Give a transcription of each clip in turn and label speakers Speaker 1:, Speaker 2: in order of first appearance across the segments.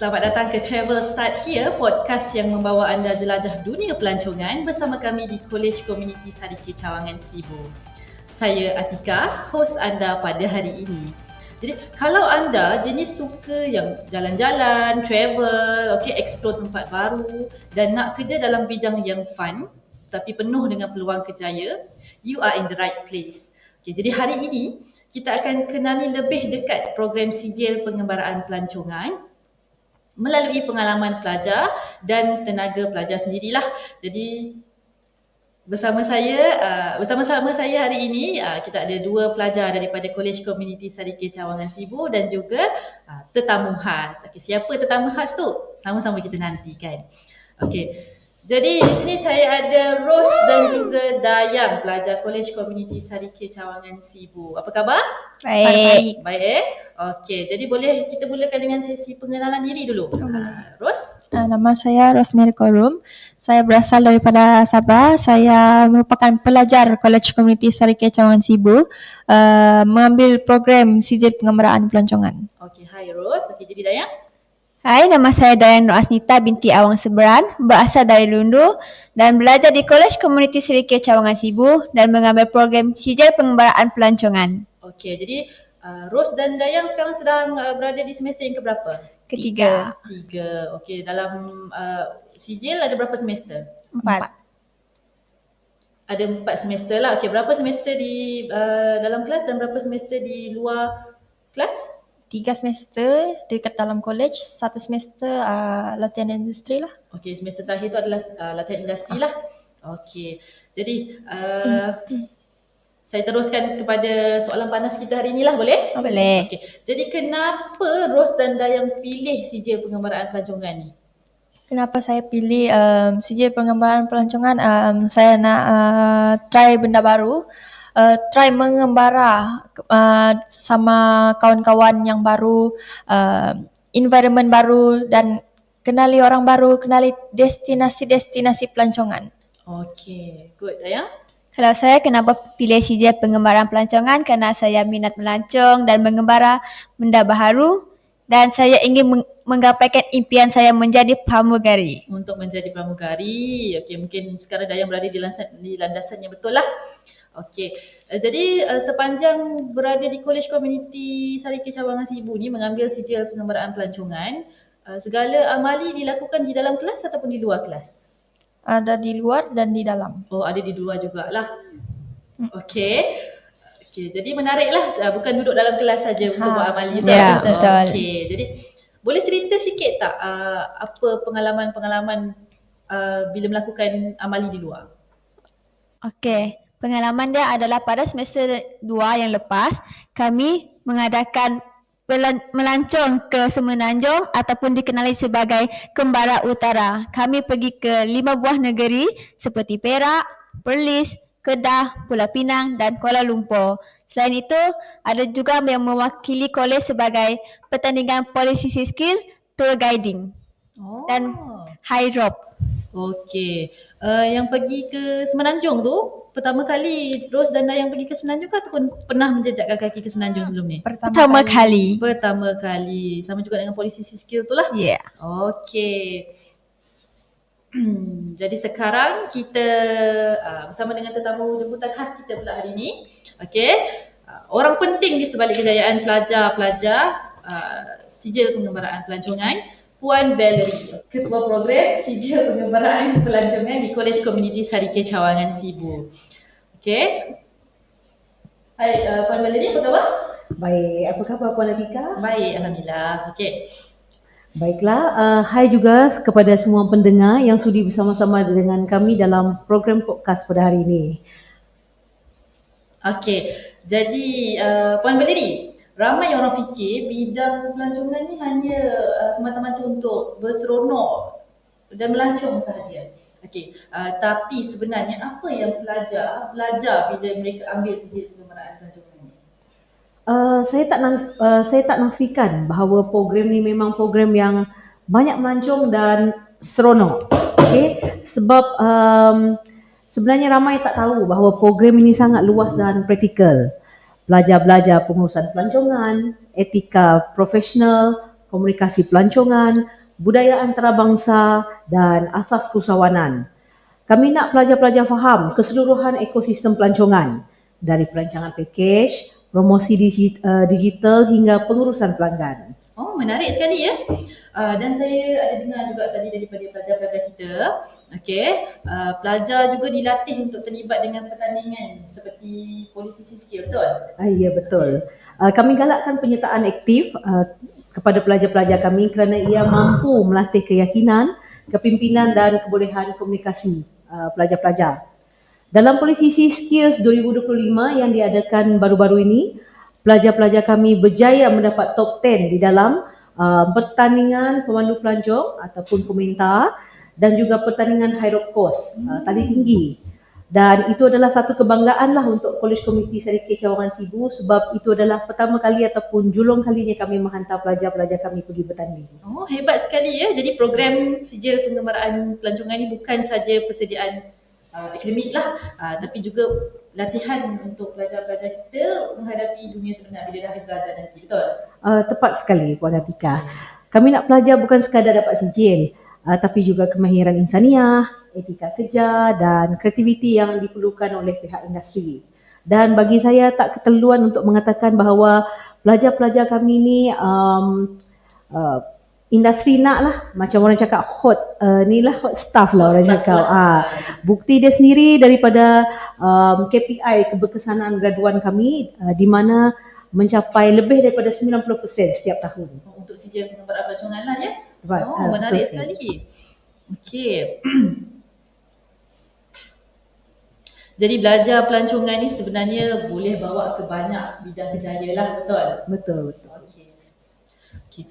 Speaker 1: selamat datang ke Travel Start Here, podcast yang membawa anda jelajah dunia pelancongan bersama kami di College Community Sadiki Cawangan Sibu. Saya Atika, host anda pada hari ini. Jadi kalau anda jenis suka yang jalan-jalan, travel, okay, explore tempat baru dan nak kerja dalam bidang yang fun tapi penuh dengan peluang kerjaya, you are in the right place. Okay, jadi hari ini kita akan kenali lebih dekat program sijil pengembaraan pelancongan melalui pengalaman pelajar dan tenaga pelajar sendirilah. Jadi bersama saya uh, bersama-sama saya hari ini uh, kita ada dua pelajar daripada College Community Sarike Cawangan Sibu dan juga uh, tetamu khas. Okey, siapa tetamu khas tu? Sama-sama kita nantikan. Okey. Jadi di sini saya ada Rose dan juga Dayang pelajar College Community Sarike Cawangan Sibu. Apa khabar?
Speaker 2: Baik.
Speaker 1: Baik eh? Okey, jadi boleh kita mulakan dengan sesi pengenalan diri dulu. Uh, Rose?
Speaker 2: Uh, nama saya Rosemary Korum. Saya berasal daripada Sabah. Saya merupakan pelajar College Community Sarike Cawangan Sibu uh, mengambil program sijil pengembaraan pelancongan.
Speaker 1: Okey, hai Rose. Okey, jadi Dayang?
Speaker 3: Hai, nama saya Dayan Nur Asnita binti Awang Seberan, berasal dari Lundu dan belajar di College Community Serikir Cawangan Sibu dan mengambil program sijil pengembaraan pelancongan.
Speaker 1: Okey, jadi uh, Rose dan Dayang sekarang sedang uh, berada di semester yang keberapa?
Speaker 3: Ketiga.
Speaker 1: Tiga. Okey, dalam uh, sijil ada berapa semester?
Speaker 3: Empat.
Speaker 1: Ada empat semester lah. Okey, berapa semester di uh, dalam kelas dan berapa semester di luar kelas?
Speaker 2: Tiga semester dekat dalam college, satu semester uh, latihan industri lah.
Speaker 1: Okey, semester terakhir tu adalah uh, latihan industri lah. Okey, jadi uh, saya teruskan kepada soalan panas kita hari ni lah, boleh?
Speaker 3: Oh, boleh.
Speaker 1: Okey, jadi kenapa Rose dan Dayang pilih sijil pengembaraan pelancongan ni?
Speaker 2: Kenapa saya pilih um, sijil pengembaraan pelancongan? Um, saya nak uh, try benda baru uh, try mengembara uh, sama kawan-kawan yang baru, uh, environment baru dan kenali orang baru, kenali destinasi-destinasi pelancongan.
Speaker 1: Okay, good. Dayang?
Speaker 3: Kalau saya kenapa pilih CJ pengembaraan pelancongan kerana saya minat melancong dan mengembara benda baru dan saya ingin menggapaikan impian saya menjadi pramugari.
Speaker 1: Untuk menjadi pramugari, okay, mungkin sekarang Dayang berada di landasan, di landasan yang betul lah. Okey. Uh, jadi uh, sepanjang berada di College Community Sarike Cawangan Sibu ni mengambil sijil pengembaraan pelancongan, uh, segala amali dilakukan di dalam kelas ataupun di luar kelas?
Speaker 2: Ada di luar dan di dalam.
Speaker 1: Oh, ada di luar jugalah. Hmm. Okey. Okey, jadi menariklah uh, bukan duduk dalam kelas saja ha. untuk buat amali
Speaker 3: betul. Ya, betul.
Speaker 1: Okey. Jadi boleh cerita sikit tak uh, apa pengalaman-pengalaman uh, bila melakukan amali di luar?
Speaker 3: Okey. Pengalaman dia adalah pada semester dua yang lepas, kami mengadakan melancong ke Semenanjung ataupun dikenali sebagai Kembara Utara. Kami pergi ke lima buah negeri seperti Perak, Perlis, Kedah, Pulau Pinang dan Kuala Lumpur. Selain itu, ada juga yang mewakili kolej sebagai pertandingan polisi skill, tour guiding oh. dan high drop.
Speaker 1: Okey. Uh, yang pergi ke Semenanjung tu, pertama kali Rose dan Dayang pergi ke Semenanjung ke ataupun pernah menjejakkan kaki ke Semenanjung sebelum ni?
Speaker 3: Pertama, pertama kali.
Speaker 1: kali. Pertama kali. Sama juga dengan polisi skill tu lah?
Speaker 3: Ya. Yeah.
Speaker 1: Okay. Jadi sekarang kita uh, bersama dengan tetamu jemputan khas kita pula hari ini. Okay. Uh, orang penting di sebalik kejayaan pelajar-pelajar uh, sijil pengembaraan pelancongan. Puan Valerie, Ketua Program Sijil Pengembaraan Pelancongan di College Community Sarike Cawangan Sibu. Okay. Hai uh, Puan Valerie, apa khabar?
Speaker 4: Baik, apa khabar Puan Latika?
Speaker 1: Baik, Alhamdulillah. Okay.
Speaker 4: Baiklah, uh, hai juga kepada semua pendengar yang sudi bersama-sama dengan kami dalam program podcast pada hari ini.
Speaker 1: Okay, jadi uh, Puan Valerie, ramai orang fikir bidang pelancongan ni hanya uh, semata-mata untuk berseronok dan melancong sahaja. Okey, uh, tapi sebenarnya apa yang pelajar belajar bila mereka ambil sijil pengembaraan pelancongan ni?
Speaker 4: Uh, saya tak uh, saya tak nafikan bahawa program ni memang program yang banyak melancong dan seronok. Okey, sebab um, sebenarnya ramai tak tahu bahawa program ini sangat luas dan praktikal belajar-belajar pengurusan pelancongan, etika profesional, komunikasi pelancongan, budaya antarabangsa dan asas keusahawanan. Kami nak pelajar-pelajar faham keseluruhan ekosistem pelancongan dari perancangan pakej, promosi uh, digital hingga pengurusan pelanggan.
Speaker 1: Oh, menarik sekali ya. Uh, dan saya ada dengar juga tadi daripada pelajar-pelajar kita, okey, uh, pelajar juga dilatih untuk terlibat dengan pertandingan seperti polisi skill, betul?
Speaker 4: Ah, ya betul. Uh, kami galakkan penyertaan aktif uh, kepada pelajar-pelajar kami kerana ia mampu melatih keyakinan, kepimpinan dan kebolehan komunikasi uh, pelajar-pelajar. Dalam Polisi Skills 2025 yang diadakan baru-baru ini, pelajar-pelajar kami berjaya mendapat top 10 di dalam uh, pertandingan pemandu pelancong ataupun komentar dan juga pertandingan high rope course, uh, tali tinggi. Dan itu adalah satu kebanggaan lah untuk College Community Sedikit Cawangan Sibu sebab itu adalah pertama kali ataupun julung kalinya kami menghantar pelajar-pelajar kami pergi bertanding.
Speaker 1: Oh, hebat sekali ya. Jadi program sijil penggembaraan pelancongan ini bukan saja persediaan uh, akademik lah, uh, tapi juga latihan untuk pelajar-pelajar kita menghadapi dunia sebenar bila dah habis belajar nanti, betul?
Speaker 4: Uh, tepat sekali Puan Atika. Kami nak pelajar bukan sekadar dapat sijil uh, tapi juga kemahiran insaniah, etika kerja dan kreativiti yang diperlukan oleh pihak industri. Dan bagi saya tak keterlaluan untuk mengatakan bahawa pelajar-pelajar kami ni um, uh, industri nak lah macam orang cakap hot uh, ni lah hot stuff lah orang
Speaker 1: Staff
Speaker 4: cakap
Speaker 1: lah.
Speaker 4: ah bukti dia sendiri daripada um, KPI keberkesanan graduan kami uh, di mana mencapai lebih daripada 90% setiap tahun.
Speaker 1: Oh, Untuk sijil pelancongan lah ya.
Speaker 4: Right,
Speaker 1: Oh,
Speaker 4: ah,
Speaker 1: menarik
Speaker 4: betul
Speaker 1: sekali. Okey. Jadi belajar pelancongan ni sebenarnya boleh bawa ke banyak bidang kerjaya lah, betul?
Speaker 4: Betul betul.
Speaker 1: Okey. Okey.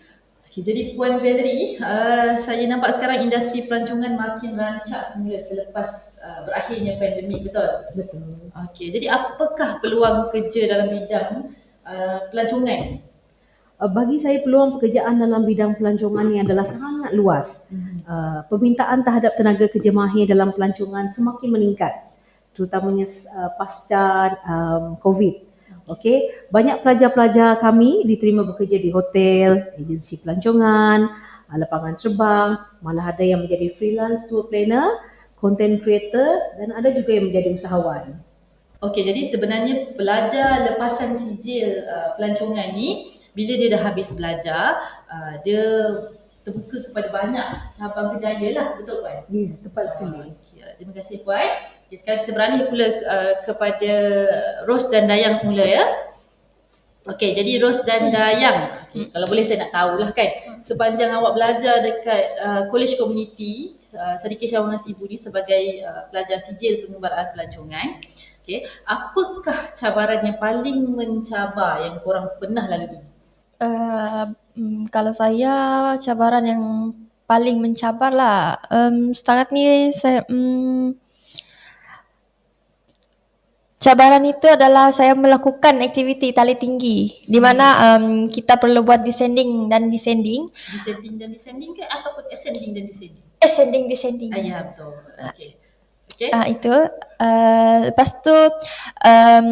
Speaker 1: Okey, jadi Puan Valerie, uh, saya nampak sekarang industri pelancongan makin rancak semula selepas uh, berakhirnya pandemik, betul?
Speaker 4: Betul.
Speaker 1: Okey, jadi apakah peluang kerja dalam bidang uh, pelancongan?
Speaker 4: Uh, bagi saya peluang pekerjaan dalam bidang pelancongan ni adalah sangat luas. Uh, permintaan terhadap tenaga kerja mahir dalam pelancongan semakin meningkat terutamanya uh, pasca um, COVID. Okey, banyak pelajar-pelajar kami diterima bekerja di hotel, agensi pelancongan, uh, lapangan terbang, malah ada yang menjadi freelance tour planner, content creator dan ada juga yang menjadi usahawan.
Speaker 1: Okey, jadi sebenarnya pelajar lepasan sijil uh, pelancongan ni bila dia dah habis belajar, uh, dia terbuka kepada banyak cabang kerjaya lah, betul Puan?
Speaker 4: Ya, tepat sekali.
Speaker 1: Okey, terima kasih Puan. Okay, sekarang kita beralih pula uh, kepada Ros dan Dayang semula ya. Okey, jadi Ros dan Dayang, okay, kalau boleh saya nak tahulah kan, sepanjang awak belajar dekat uh, College Community uh, Sadiki Cawangan Sibu ni sebagai uh, pelajar sijil pengembaraan pelancongan, okey, apakah cabaran yang paling mencabar yang korang pernah lalui?
Speaker 2: Uh, mm, kalau saya cabaran yang paling mencabar lah. Um, setakat ni saya um, cabaran itu adalah saya melakukan aktiviti tali tinggi di mana um, kita perlu buat descending dan descending,
Speaker 1: Descending dan descending ke ataupun ascending dan descending?
Speaker 2: ascending descending.
Speaker 1: Ah, ya betul. Okey. Okey.
Speaker 2: Ah itu uh, lepas tu um,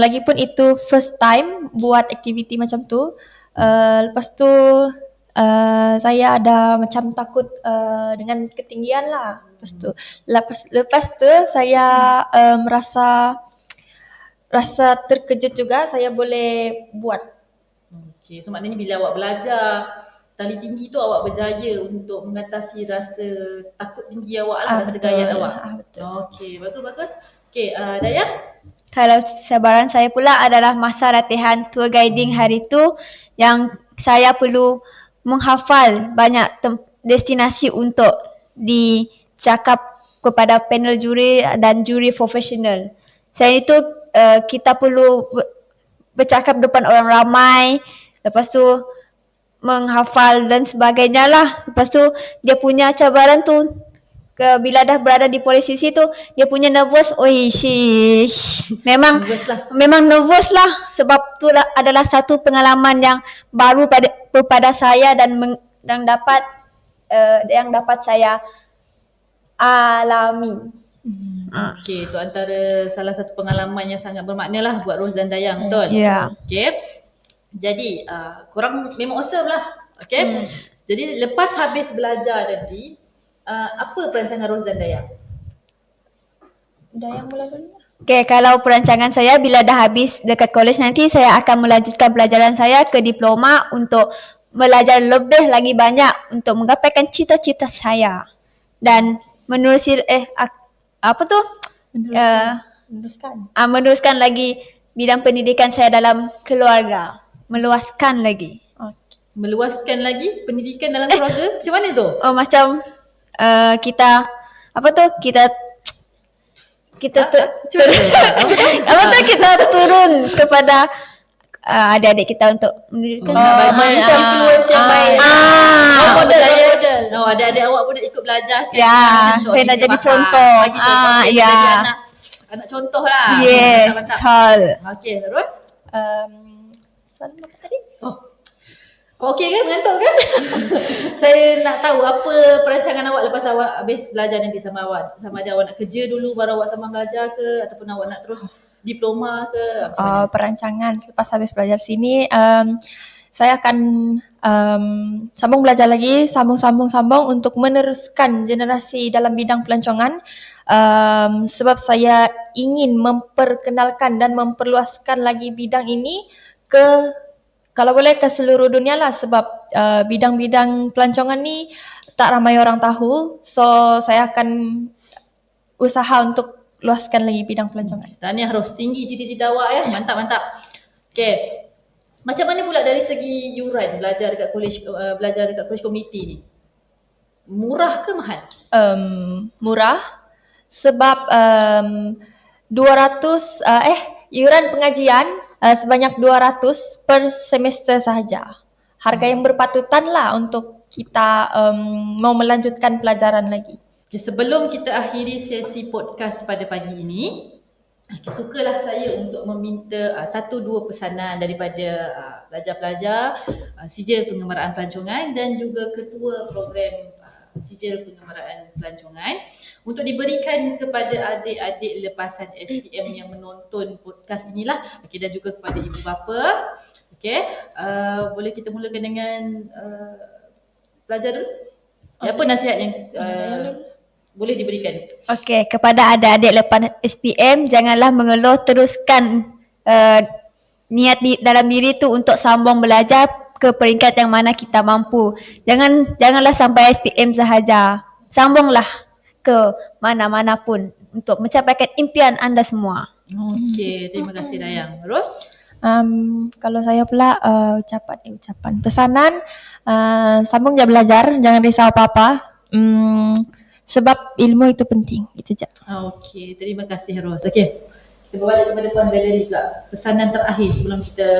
Speaker 2: lagipun itu first time buat aktiviti macam tu. Uh, lepas tu uh, saya ada macam takut uh, dengan ketinggian lah. Lepas tu lepas lepas tu saya uh, merasa rasa terkejut juga saya boleh buat.
Speaker 1: Okey, so maknanya bila awak belajar tali tinggi tu awak berjaya untuk mengatasi rasa takut tinggi awak lah,
Speaker 2: Ah,
Speaker 1: rasa
Speaker 2: betul.
Speaker 1: gayat awak.
Speaker 2: Ah, betul.
Speaker 1: Okey, bagus bagus. Okey, uh, Dayang?
Speaker 3: Kalau cabaran saya pula adalah masa latihan tour guiding hari itu yang saya perlu menghafal banyak tem- destinasi untuk dicakap kepada panel juri dan juri profesional. Selain itu uh, kita perlu ber- bercakap depan orang ramai, lepas tu menghafal dan sebagainya lah. Lepas tu dia punya cabaran tu ke bila dah berada di posisi tu dia punya nervous oi shish memang
Speaker 1: Nervous lah.
Speaker 3: memang nervous lah sebab tu lah adalah satu pengalaman yang baru pada kepada saya dan meng, yang dapat uh, yang dapat saya alami
Speaker 1: Okey, itu antara salah satu pengalaman yang sangat bermakna lah buat Ros dan Dayang, betul?
Speaker 3: Ya.
Speaker 1: Okey. Jadi, uh, korang memang awesome lah. Okey. Jadi, lepas habis belajar tadi, uh, apa perancangan Ros dan Dayang?
Speaker 2: Dayang mula dulu.
Speaker 3: Okay, kalau perancangan saya bila dah habis dekat college nanti saya akan melanjutkan pelajaran saya ke diploma untuk belajar lebih lagi banyak untuk menggapaikan cita-cita saya dan menerusi eh apa tu uh,
Speaker 2: Meneruskan.
Speaker 3: uh, meneruskan lagi bidang pendidikan saya dalam keluarga meluaskan lagi
Speaker 2: Okey.
Speaker 1: Meluaskan lagi pendidikan dalam keluarga? Macam mana tu?
Speaker 3: oh macam uh, kita apa tu kita kita tu,
Speaker 1: tu?
Speaker 3: apa tu kita turun kepada uh, adik-adik kita untuk mendidikan
Speaker 1: Oh,
Speaker 2: macam
Speaker 1: ah,
Speaker 2: influence yang
Speaker 1: ah,
Speaker 2: baik.
Speaker 3: Ah,
Speaker 2: model,
Speaker 1: model,
Speaker 2: model.
Speaker 1: Oh, adik-adik awak pun nak ikut belajar sekarang.
Speaker 3: Ya,
Speaker 1: Untuk
Speaker 3: saya nak jadi contoh.
Speaker 1: Bagi contoh.
Speaker 3: Ah, ya.
Speaker 1: Anak, anak contoh lah.
Speaker 3: Yes,
Speaker 1: Mantap, mantap.
Speaker 3: betul.
Speaker 1: Okey, terus?
Speaker 2: Um, soalan apa tadi?
Speaker 1: Oh. Okey ke? Mengantuk ke? saya nak tahu apa perancangan awak lepas awak habis belajar nanti sama awak. Sama ada awak nak kerja dulu baru awak sama belajar ke ataupun awak nak terus diploma ke? Macam mana?
Speaker 2: uh, perancangan selepas habis belajar sini um, saya akan um, sambung belajar lagi sambung-sambung-sambung untuk meneruskan generasi dalam bidang pelancongan um, sebab saya ingin memperkenalkan dan memperluaskan lagi bidang ini ke kalau boleh ke seluruh dunia lah sebab uh, bidang-bidang pelancongan ni tak ramai orang tahu so saya akan usaha untuk luaskan lagi bidang pelancongan.
Speaker 1: Tahniah Ros, tinggi cita-cita awak ya. Mantap, mantap. Okay. Macam mana pula dari segi yuran belajar dekat college uh, belajar dekat college community ni? Murah ke mahal?
Speaker 2: um, murah sebab um, 200 uh, eh iuran pengajian uh, sebanyak 200 per semester sahaja. Harga yang berpatutan lah untuk kita um, mau melanjutkan pelajaran lagi.
Speaker 1: Okay, sebelum kita akhiri sesi podcast pada pagi ini, okay, sukalah saya untuk meminta uh, satu dua pesanan daripada uh, pelajar-pelajar uh, sijil pengembaraan pelancongan dan juga ketua program uh, sijil pengembaraan pelancongan untuk diberikan kepada adik-adik lepasan SPM yang menonton podcast inilah okay, dan juga kepada ibu bapa. Okay, uh, boleh kita mulakan dengan uh, pelajar dulu? Okay, apa nasihat yang uh, boleh diberikan?
Speaker 3: Okey, kepada adik-adik lepas SPM, janganlah mengeluh, teruskan uh, niat di dalam diri tu untuk sambung belajar ke peringkat yang mana kita mampu. Jangan janganlah sampai SPM sahaja. Sambunglah ke mana-mana pun untuk mencapaikan impian anda semua.
Speaker 1: Okey, terima kasih Dayang. Ros?
Speaker 2: Um, kalau saya pula uh, ucapan eh ucapan pesanan uh, sambung je belajar jangan risau apa-apa um, sebab ilmu itu penting itu je.
Speaker 1: Ah, Okey, terima kasih Ros. Okey. Kita berbalik kepada Puan Valerie pula. Pesanan terakhir sebelum kita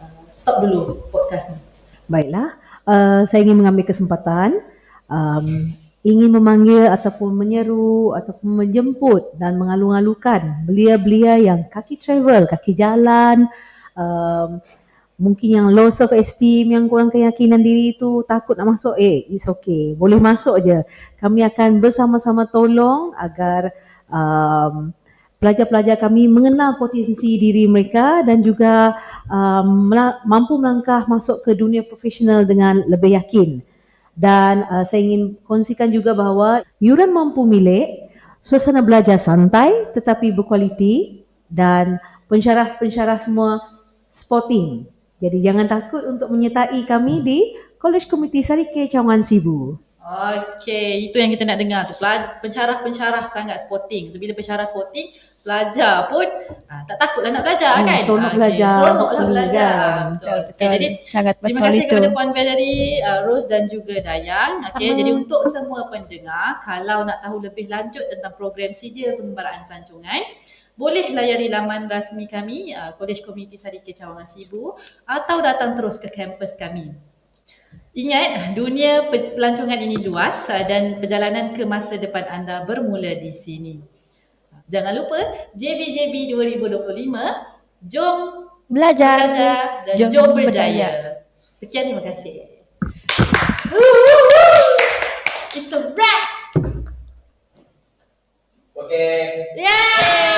Speaker 1: uh, stop dulu podcast ni.
Speaker 4: Baiklah, uh, saya ingin mengambil kesempatan um, ingin memanggil ataupun menyeru ataupun menjemput dan mengalu-alukan belia-belia yang kaki travel, kaki jalan, um, mungkin yang low self esteem, yang kurang keyakinan diri itu takut nak masuk, eh it's okay, boleh masuk je. Kami akan bersama-sama tolong agar um, pelajar-pelajar kami mengenal potensi diri mereka dan juga um, mampu melangkah masuk ke dunia profesional dengan lebih yakin. Dan uh, saya ingin kongsikan juga bahawa yuran mampu milik, suasana belajar santai tetapi berkualiti dan pensyarah-pensyarah semua sporting. Jadi jangan takut untuk menyertai kami di College Community Sarike Cawangan Sibu.
Speaker 1: Okey, itu yang kita nak dengar tu. Pensyarah-pensyarah sangat sporting. So bila pensyarah sporting, pelajar pun ah, tak takutlah nak belajar
Speaker 4: Hmm,
Speaker 1: kan?
Speaker 4: seronok
Speaker 1: Ah, okey,
Speaker 4: belajar.
Speaker 1: Seronoklah
Speaker 4: Hmm,
Speaker 1: belajar.
Speaker 4: kan?
Speaker 1: Betul. Okey, jadi
Speaker 3: sangat
Speaker 1: Terima
Speaker 3: betul
Speaker 1: kasih
Speaker 3: itu.
Speaker 1: kepada Puan Valerie, uh, Rose dan juga Dayang. Okey, jadi untuk semua pendengar, kalau nak tahu lebih lanjut tentang program sijil pengembaraan pelancongan, boleh layari laman rasmi kami, uh, College Community Sadike Cawangan Sibu atau datang terus ke kampus kami. Ingat, dunia pe- pelancongan ini luas uh, dan perjalanan ke masa depan anda bermula di sini. Jangan lupa, JBJB 2025, jom
Speaker 2: Belajar,
Speaker 1: belajar dan
Speaker 2: jom
Speaker 1: jom, berjaya.
Speaker 2: berjaya.
Speaker 1: Sekian terima kasih. It's a wrap.
Speaker 5: Okay.
Speaker 1: Yay!